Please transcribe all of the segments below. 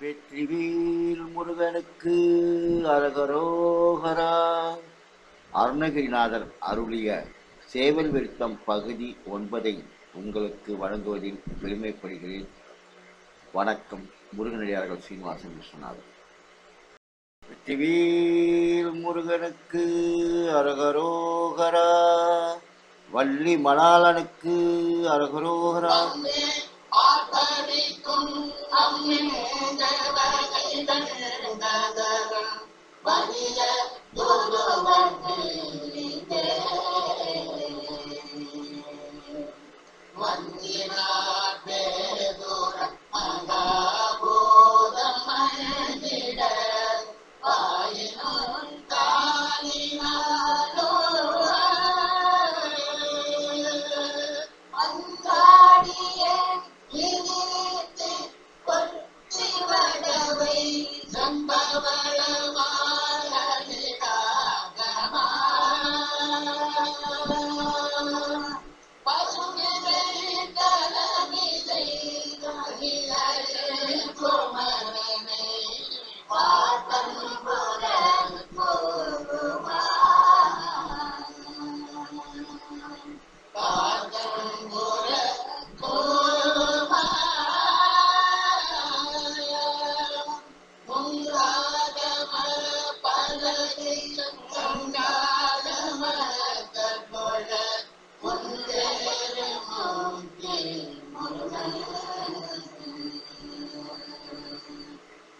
வெற்றிவேல் முருகனுக்கு அரகரோகரா. அருணகிரிநாதர் அருளிய சேவல் விருத்தம் பகுதி ஒன்பதை உங்களுக்கு வழங்குவதில் பெருமைப்படுகிறேன். வணக்கம். முருகனடியார்கள் சீனிவாசன் விஸ்வநாதன் வெற்றிவேல் முருகனுக்கு அரகரோகரா. வள்ளி மணாளனுக்கு அரகரோகரா Thank you. Bye, Sonia.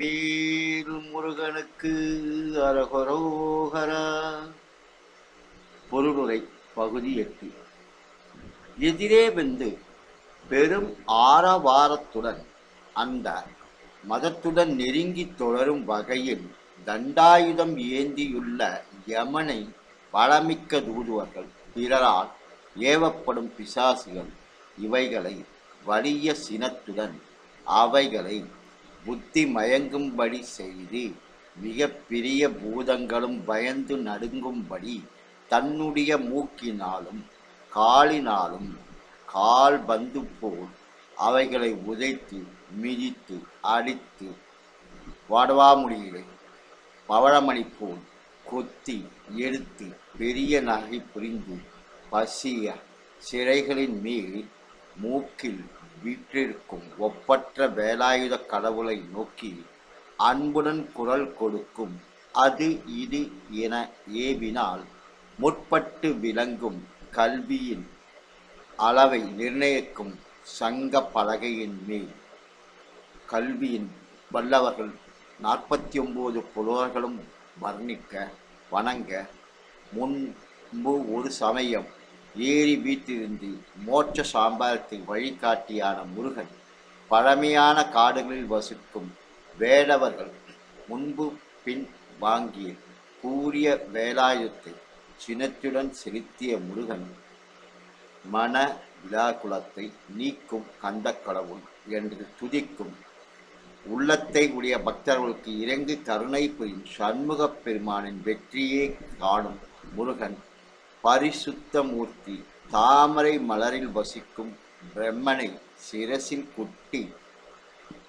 வேல் முருகனுக்கு அரகரோகரா பொருளுரை பகுதி எட்டு. எதிரே வந்து பெரும் ஆரவாரத்துடன் அந்த மதத்துடன் நெருங்கி தொடரும் வகையில் தண்டாயுதம் ஏந்தியுள்ள யமனை வளமிக்க தூதுவர்கள் பிறரால் ஏவப்படும் பிசாசுகள் இவைகளை வலிய சினத்துடன் அவைகளை புத்தி மயங்கும்படி செய்து மிக பெரிய பூதங்களும் பயந்து நடுங்கும்படி தன்னுடைய மூக்கினாலும் காலினாலும் கால் பந்து போல் அவைகளை உதைத்து மிதித்து அடித்து வாடவாமுடியிலே பவழமணி போல் கொத்தி எடுத்து பெரிய நகை புரிந்து பசிய சிறைகளின் மேல் மூக்கில் வீற்றிருக்கும் ஒப்பற்ற வேலாயுத கடவுளை நோக்கி அன்புடன் குரல் கொடுக்கும். அது இது என ஏவினால் முற்பட்டு விளங்கும் கல்வியின் அளவை நிர்ணயிக்கும் சங்க பலகையின் மேல். கல்வியின் வல்லவர்கள் நாற்பத்தி ஒம்பது புலவர்களும் வர்ணிக்க வணங்க முன்பு ஒரு சமயம் ஏறி வீத்திருந்து மோட்ச சாம்பாரத்தை வழிகாட்டியான முருகன் பழமையான காடுகளில் வசிக்கும் வேடவர்கள் முன்பு பின் வாங்கிய கூறிய வேலாயுத்தை சினத்துடன் செலுத்திய முருகன் மன விழாக்குலத்தை நீக்கும் கந்த கடவுள் என்று துதிக்கும் உள்ளத்தை உடைய பக்தர்களுக்கு இறங்கி கருணை புரியும் சண்முகப் பெருமானின் வெற்றியே காணும் முருகன் பரிசுத்த மூர்த்தி தாமரை மலரில் வசிக்கும் பிரம்மனை சிரசில் குட்டி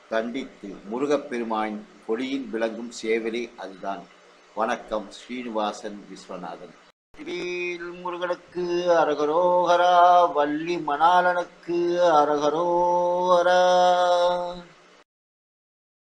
தண்டித்து முருகப்பெருமானின் கொடியில் விளங்கும் சேவலே அதுதான். வணக்கம் ஸ்ரீனிவாசன் விஸ்வநாதன். முருகனுக்கு அரகரோகரா வள்ளி மணாலனுக்கு அரகரோகரா.